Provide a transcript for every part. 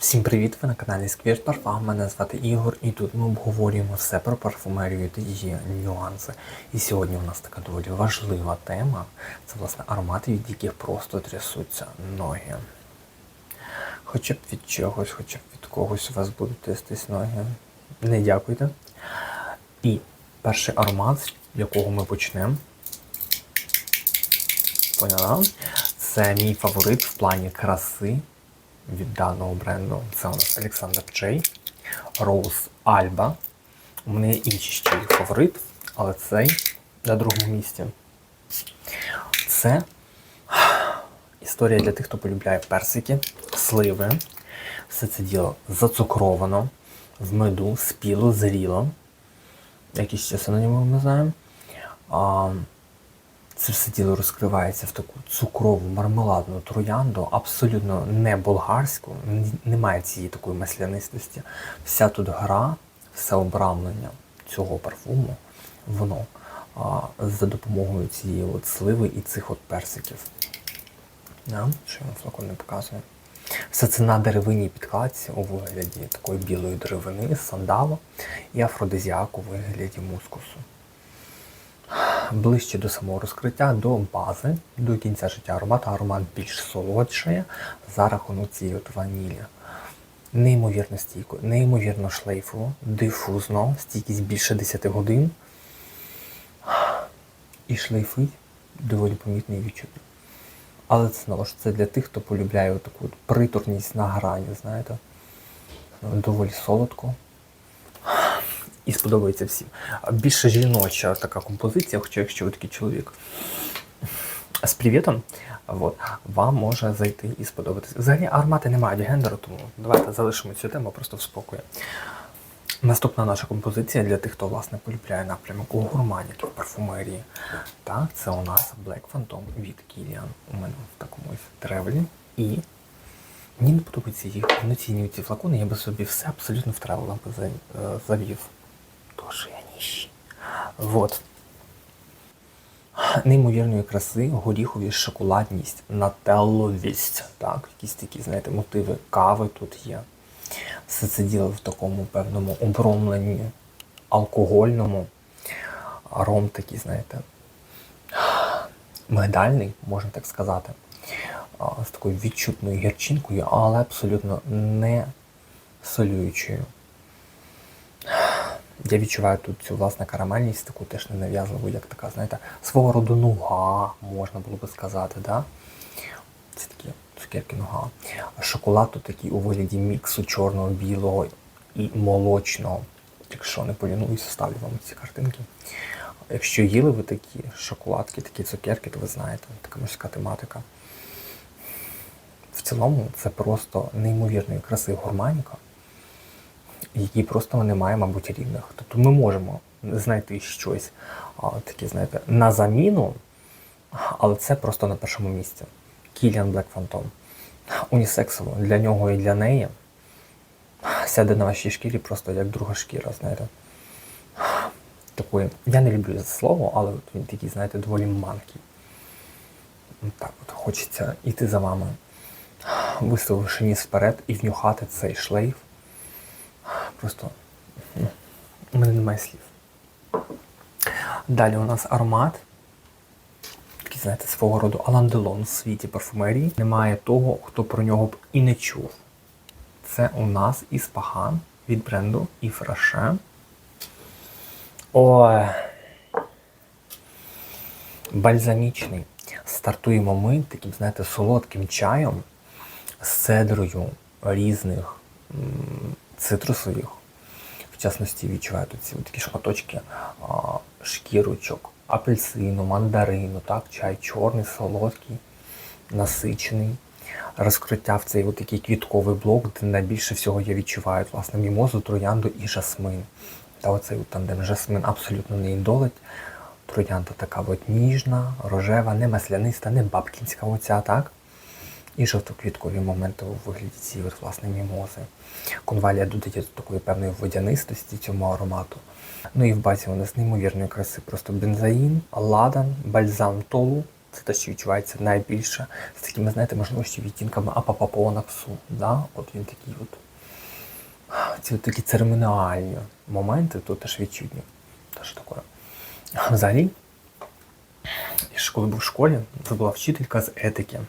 Всім привіт! Ви на каналі Squirt Parfum. Мене звати Ігор, і тут ми обговорюємо все про парфумерію та її нюанси. І сьогодні у нас така доволі важлива тема. Це власне аромати, від яких просто трясуться ноги. Хоча б від чогось, хоча б від когось у вас будуть трястись ноги. Не дякуйте. І перший аромат, з якого ми почнемо. Поняла? Це мій фаворит в плані краси від даного бренду. Це у нас Олександр Джей, Rose Alba. У мене є інші ще є фаворит, але цей на другому місці. Це історія для тих, хто полюбляє персики, сливи. Все це діло зацукровано, в меду, спіло, зріло. Якісь ще синоніми ми знаємо. Це все діло розкривається в таку цукрову мармеладну троянду, абсолютно не болгарську, немає цієї такої маслянистості. Вся тут гра, все обрамлення цього парфуму, воно а, за допомогою цієї от сливи і цих от персиків. Да? Що я флакон не показую. Все це на деревинній підкладці у вигляді такої білої деревини, сандалу і афродизіаку у вигляді мускусу ближче до самого розкриття, до бази, до кінця життя аромату. Аромат більш солодшає за рахунок цієї от ванілі. Неймовірно стійко, неймовірно шлейфово, дифузно, стійкість більше 10 годин. І шлейфить доволі помітно і відчутно. Але це знову ж це для тих, хто полюбляє таку приторність на грані, знаєте. Доволі солодко і сподобається всім. Більше жіноча така композиція, хоча якщо ви такий чоловік з привітом, от, вам може зайти і сподобатися. Взагалі аромати не мають гендеру, тому давайте залишимо цю тему просто в спокої. Наступна наша композиція для тих, хто власне полюбляє напрямок у гурманіки, в парфумерії. Так, це у нас Black Phantom від Kilian. У мене в такому тревелі. І мені не подобаються їх повноцінні ці флакони, я би собі все абсолютно в тревел би Тож я ніщий. Вот. Неймовірної краси, горіхові шоколадність, нателловість. Так, якісь такі, знаєте, мотиви кави тут є. Все це діло в такому певному обромленні алкогольному. Аром такий, знаєте, мигдальний, можна так сказати, з такою відчутною гірчинкою, але абсолютно не солюючою. Я відчуваю тут цю власне карамельність, таку теж ненав'язливу, як така, знаєте, свого роду нуга, можна було би сказати, да? Це такі цукерки нуга. Шоколад тут такий у вигляді міксу чорного, білого і молочного. Якщо не полінуюся, ставлю вам ці картинки. Якщо їли ви такі шоколадки, такі цукерки, то ви знаєте, така морська тематика. В цілому це просто неймовірної краси гурманіка якій просто немає, мабуть, рівних. Тобто ми можемо знайти щось таке, знаєте, на заміну, але це просто на першому місці. Кіліан Black Phantom. Унісексово для нього і для неї. Сяде на вашій шкірі просто як друга шкіра, знаєте. Такої, я не люблю це слово, але от він такий, знаєте, доволі манкий. Так от хочеться йти за вами, виставивши ніс вперед і внюхати цей шлейф. Просто ну, у мене немає слів. Далі у нас аромат. Такий, знаєте, свого роду аланделон в світі парфумерії. Немає того, хто про нього б і не чув. Це у нас Іспахан від бренду Іфраше. Ой. Бальзамічний. Стартуємо ми таким, знаєте, солодким чаєм з цедрою різних цитрусових. В частності відчуваю ці такі шматочки шкірочок, апельсину, мандарину, так, чай чорний, солодкий, насичений. Розкриття в цей такий квітковий блок, де найбільше всього я відчуваю власне мімозу, троянду і жасмин. Та оцей от тандем жасмин абсолютно не індолить. Троянда така от ніжна, рожева, не масляниста, не бабкінська оця, так? І жовтоквіткові моменти у вигляді цієї от, власне мімози. Конвалія додає такої певної водянистості цьому аромату. Ну і в базі у нас неймовірної краси просто бензаїн, ладан, бальзам толу, Це те, що відчувається найбільше з такими, знаєте, можливо, ще відтінками апапапонаксу. Да? От він такий от. Ці от такі церемоніальні моменти тут теж відчутні. Теж таке. Взагалі, я ж коли був в школі, це була вчителька з етики.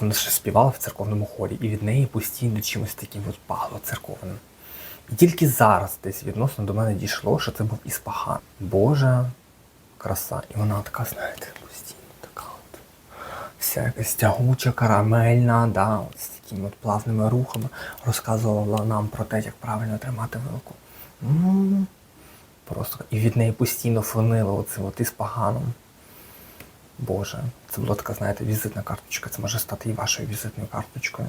Вона ще співала в церковному хорі, і від неї постійно чимось таким от пахло церковним. І тільки зараз десь відносно до мене дійшло, що це був Іспахан. Божа краса. І вона така, знаєте, постійно така от. Вся якась тягуча, карамельна, да, от з такими от плавними рухами розказувала нам про те, як правильно тримати вилку. М, Просто і від неї постійно фонило оцим от Іспаганом. Боже, це була така, знаєте, візитна карточка. Це може стати і вашою візитною карточкою.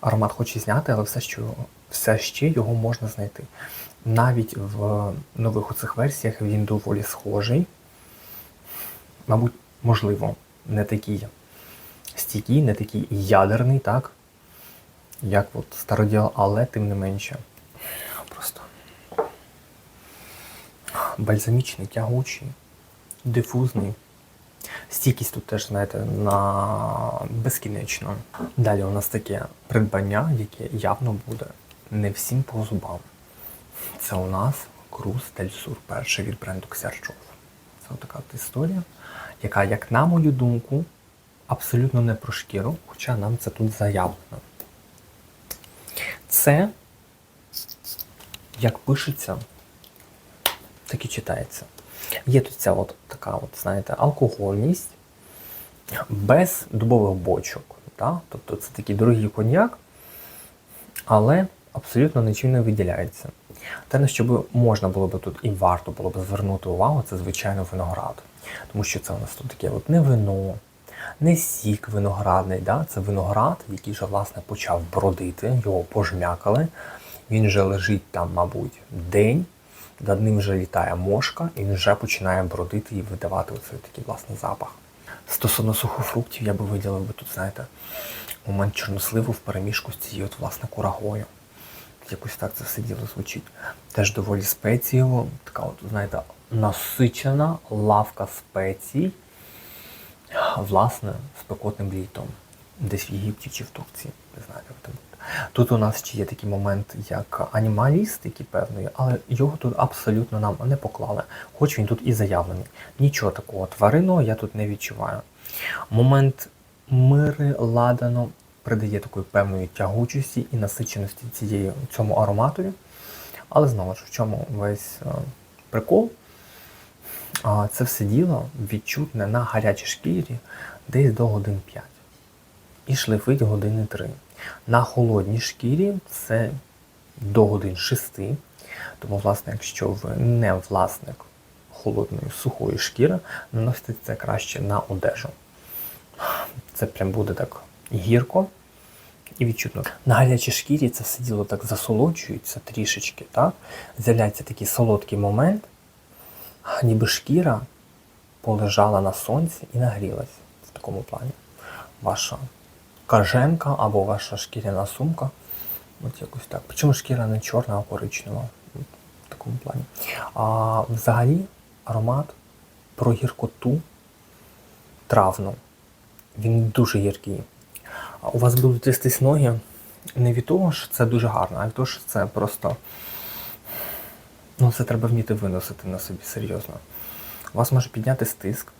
Аромат хоче зняти, але все, що, все ще його можна знайти. Навіть в нових оцих версіях він доволі схожий. Мабуть, можливо, не такий стійкий, не такий ядерний, так? Як от староділ, але тим не менше. Просто бальзамічний, тягучий, дифузний. Стійкість тут теж, знаєте, на безкінечно. Далі у нас таке придбання, яке явно буде не всім по зубам. Це у нас Круз Дель Сур, перший від бренду Ксерчов. Це така от історія, яка, як на мою думку, абсолютно не про шкіру, хоча нам це тут заявлено. Це, як пишеться, так і читається. Є тут ця от така, от, знаєте, алкогольність без дубових бочок. Да? Тобто це такий дорогий коньяк, але абсолютно нічим не виділяється. Те, на що би можна було б тут і варто було б звернути увагу, це звичайно виноград. Тому що це у нас тут таке от не вино, не сік виноградний. Да? Це виноград, який вже власне почав бродити, його пожмякали. Він вже лежить там, мабуть, день над ним вже літає мошка, і він вже починає бродити і видавати оцей такий власний запах. Стосовно сухофруктів, я би виділив би тут, знаєте, момент чорносливу в переміжку з цією от, власне курагою. Якось так це все діло звучить. Теж доволі спецієво, така от, знаєте, насичена лавка спецій, власне, спекотним літом. Десь в Єгипті чи в Турції. Не знаю, як буде. Тут у нас ще є такий момент, як анімалістики певної, але його тут абсолютно нам не поклали, хоч він тут і заявлений. Нічого такого тваринного я тут не відчуваю. Момент мири ладано придає такої певної тягучості і насиченості цієї, цьому ароматові. Але знову ж в чому весь е, прикол? Це все діло відчутне на гарячій шкірі десь до годин 5. І шлифить години 3. На холодній шкірі це до годин 6. Тому, власне, якщо ви не власник холодної сухої шкіри, наносите це краще на одежу. Це прям буде так гірко і відчутно. На гарячій шкірі це все діло так засолоджується трішечки, так? З'являється такий солодкий момент, ніби шкіра полежала на сонці і нагрілась в такому плані. Ваша каженка або ваша шкіряна сумка. От якось так. Причому шкіра не чорна, а коричнева. В такому плані. А взагалі аромат про гіркоту травну. Він дуже гіркий. У вас будуть трястись ноги не від того, що це дуже гарно, а від того, що це просто. Ну, це треба вміти виносити на собі серйозно. У вас може підняти стиск,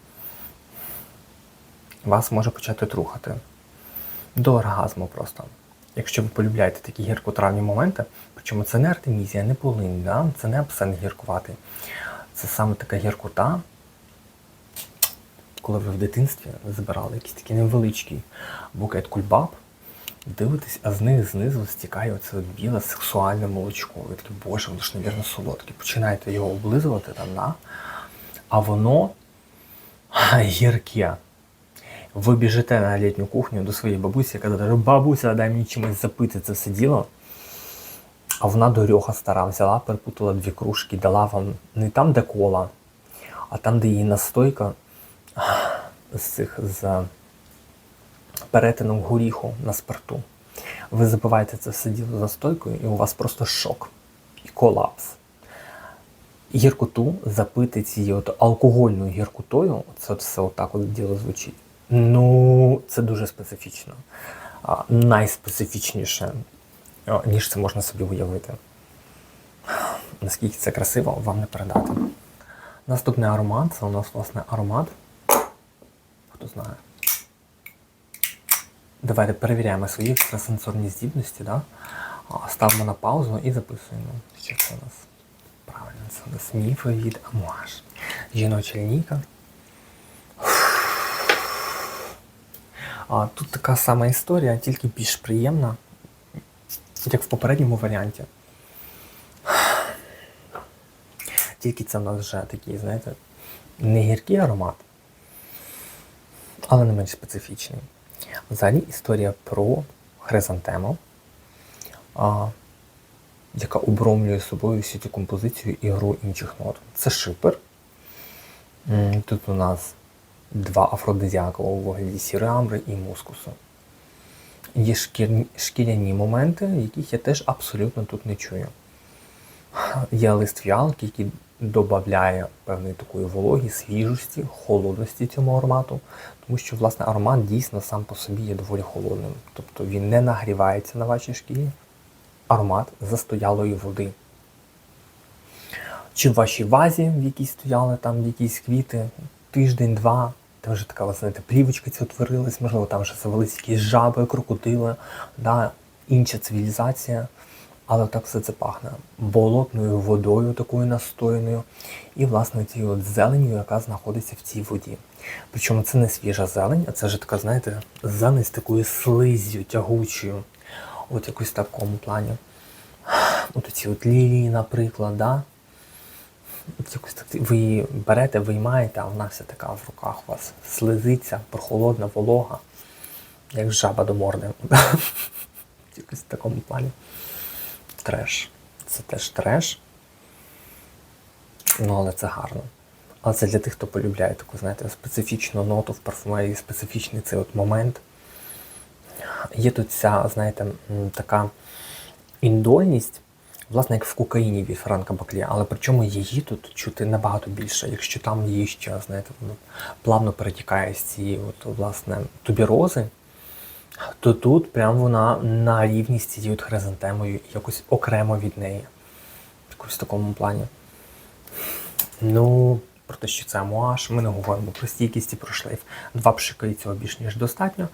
вас може почати трухати до оргазму просто. Якщо ви полюбляєте такі гіркотравні моменти, причому це не артемізія, не полинь, да? це не абсент гіркувати. Це саме така гіркота, коли ви в дитинстві збирали якийсь такий невеличкий букет кульбаб, дивитесь, а з них знизу стікає оце біле сексуальне молочко. Ви такі, боже, воно ж, навірно, солодке. Починаєте його облизувати там, да? а воно гірке. Ви біжите на літню кухню до своєї бабусі, яка каже, бабуся, дай мені чимось запити це все. А вона до рьоха стара взяла, перепутала дві кружки, дала вам не там, де кола, а там, де її настойка з цих з перетином горіху на спирту. Ви забиваєте це все діло за стойкою, і у вас просто шок і колапс. гіркоту запити цією алкогольною гіркотою, це все отак от діло звучить. Ну, це дуже специфічно. Найспецифічніше, ніж це можна собі уявити. Наскільки це красиво, вам не передати. Наступний аромат це у нас власне аромат. Хто знає. Давайте перевіряємо свої екстрасенсорні здібності. Да? Ставимо на паузу і записуємо. Що це у нас? Правильно, це у нас міфи від Амуаш. Жіноча лінійка. А, тут така сама історія, тільки більш приємна, як в попередньому варіанті. Тільки це в нас вже такий, знаєте, не гіркий аромат, але не менш специфічний. Взагалі історія про хризантему, а, яка обромлює собою всю цю композицію і гру інших нот. Це шипер. Тут у нас два афродизіака у вигляді сірої амбри і мускусу. Є шкіряні моменти, яких я теж абсолютно тут не чую. Є лист фіалки, який додає певної такої вологі, свіжості, холодності цьому аромату, тому що власне аромат дійсно сам по собі є доволі холодним. Тобто він не нагрівається на вашій шкірі. Аромат застоялої води. Чи в вашій вазі, в якій стояли там якісь квіти, тиждень-два, там вже така, знаєте, плівочка ця утворилась, можливо, там вже завелись якісь жаби, крокодили, да, інша цивілізація. Але так все це пахне болотною водою, такою настояною, і, власне, цією от зеленню, яка знаходиться в цій воді. Причому це не свіжа зелень, а це вже така, знаєте, зелень з такою слиззю, тягучою. От якось в такому плані. От ці от лілії, наприклад, да? Ви її берете, виймаєте, а вона вся така в руках у вас слизиться, прохолодна, волога, як жаба до морди. Якось в такому плані. Треш. Це теж треш. Ну, але це гарно. Але це для тих, хто полюбляє таку, знаєте, специфічну ноту в парфумерії, специфічний цей от момент. Є тут ця, знаєте, така індольність, власне, як в кокаїні від Франка Баклі, але причому її тут чути набагато більше. Якщо там її ще, знаєте, воно плавно перетікає з цієї от, власне, тубірози, то тут прям вона на рівні з цією от хризантемою, якось окремо від неї. Якось в такому плані. Ну, про те, що це амуаж, ми не говоримо про стійкість і про шлейф. Два пшика і цього більш ніж достатньо.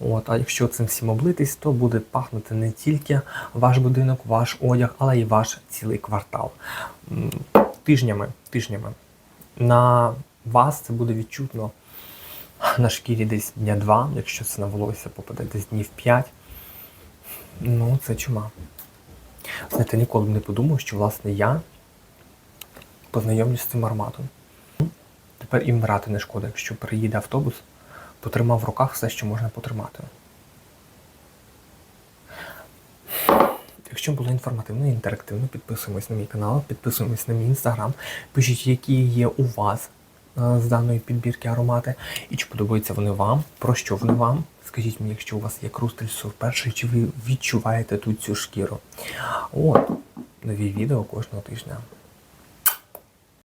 От, а якщо цим всім облитись, то буде пахнути не тільки ваш будинок, ваш одяг, але й ваш цілий квартал. Тижнями, тижнями. На вас це буде відчутно на шкірі десь дня два, якщо це на волосся попаде десь днів п'ять. Ну, це чума. Знаєте, ніколи б не подумав, що власне я познайомлюсь з цим ароматом. Тепер і брати не шкода, якщо приїде автобус, потримав в руках все, що можна потримати. Якщо було інформативно і інтерактивно, підписуємось на мій канал, підписуємось на мій інстаграм, пишіть, які є у вас е, з даної підбірки аромати, і чи подобаються вони вам, про що вони вам. Скажіть мені, якщо у вас є крустель перший, чи ви відчуваєте тут цю шкіру. От, нові відео кожного тижня.